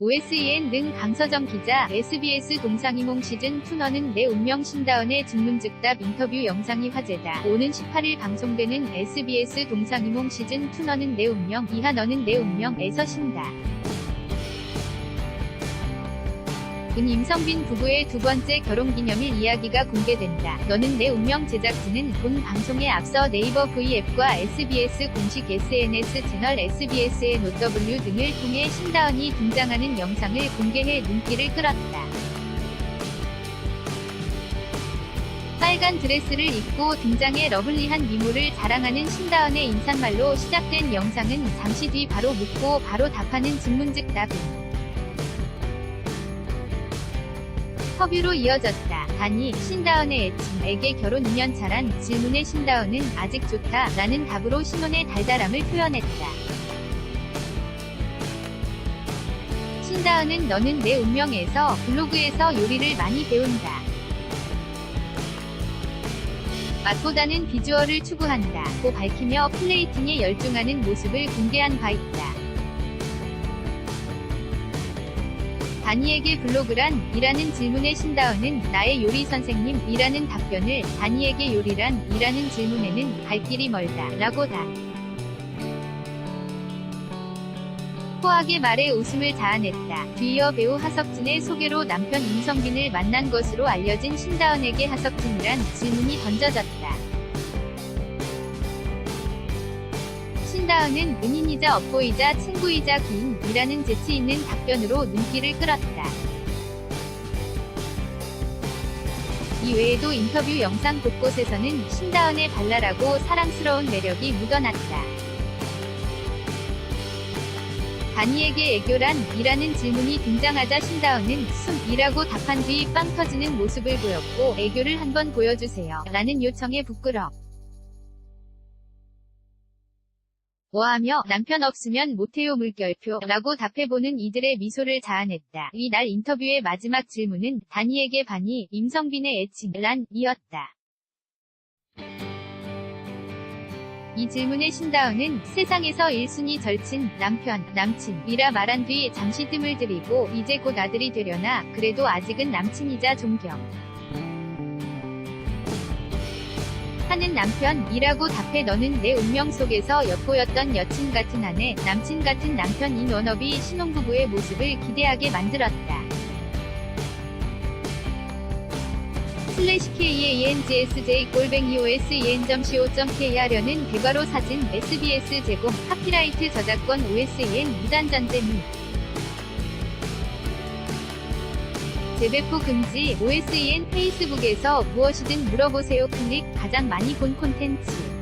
OSEN 등 강서정 기자, SBS 동상이몽 시즌2 너는 내 운명 신다은의 증문즉답 인터뷰 영상이 화제다. 오는 18일 방송되는 SBS 동상이몽 시즌2 너는 내 운명, 이하 너는 내 운명에서 신다. 은 임성빈 부부의 두 번째 결혼 기념일 이야기가 공개된다. 너는 내 운명 제작진은 본 방송에 앞서 네이버 V앱과 SBS 공식 SNS 채널 SBS의 노W 등을 통해 신다은이 등장하는 영상을 공개해 눈길을 끌었다. 빨간 드레스를 입고 등장해 러블리한 미모를 자랑하는 신다은의 인사말로 시작된 영상은 잠시 뒤 바로 묻고 바로 답하는 질문즉 답은 서뷰로 이어졌다. 단이 신다은의 애칭에게 결혼 2년 차란 질문에 신다은은 아직 좋다 라는 답으로 신혼의 달달함을 표현했다. 신다은은 너는 내 운명에서 블로그에서 요리를 많이 배운다. 맛보다는 비주얼을 추구한다. 고 밝히며 플레이팅에 열중하는 모습을 공개한 바 있다. 다니에게 블로그란 이라는 질문에 신다은은 나의 요리 선생님 이라는 답변을 다니에게 요리란 이라는 질문에는 갈 길이 멀다 라고 다. 호하게 말에 웃음을 자아냈다. 뒤이어 배우 하석진의 소개로 남편 임성빈을 만난 것으로 알려진 신다은에게 하석진이란 질문이 던져졌다. 신다은은 은인이자 업보이자 친구이자 기인이라는 재치 있는 답변으로 눈길을 끌었다. 이 외에도 인터뷰 영상 곳곳에서는 신다은의 발랄하고 사랑스러운 매력이 묻어났다. 다니에게 애교란 이라는 질문이 등장하자 신다은은 숨이라고 답한 뒤 빵 터지는 모습을 보였고 애교를 한번 보여주세요 라는 요청에 부끄러 워하며 남편 없으면 못해요 물결표 라고 답해보는 이들의 미소를 자아냈다. 이날 인터뷰의 마지막 질문은 다니에게 반이 임성빈의 애칭 란 이었다. 이 질문에 신다은은 세상에서 1순위 절친, 남편, 남친이라 말한 뒤 잠시 뜸을 들이고 이제 곧 아들이 되려나 그래도 아직은 남친이자 존경. 하는 남편이라고 답해 너는 내 운명 속에서 엿보였던 여친 같은 아내, 남친 같은 남편인 워너비 신혼부부의 모습을 기대하게 만들었다. 슬래시 KANGSJ 골뱅이 OSEN.co.kr 하려는 대괄호 사진 SBS 제공 카피라이트 저작권 OSEN 무단 전제 및 재배포 금지 OSEN 페이스북에서 무엇이든 물어보세요 클릭 가장 많이 본 콘텐츠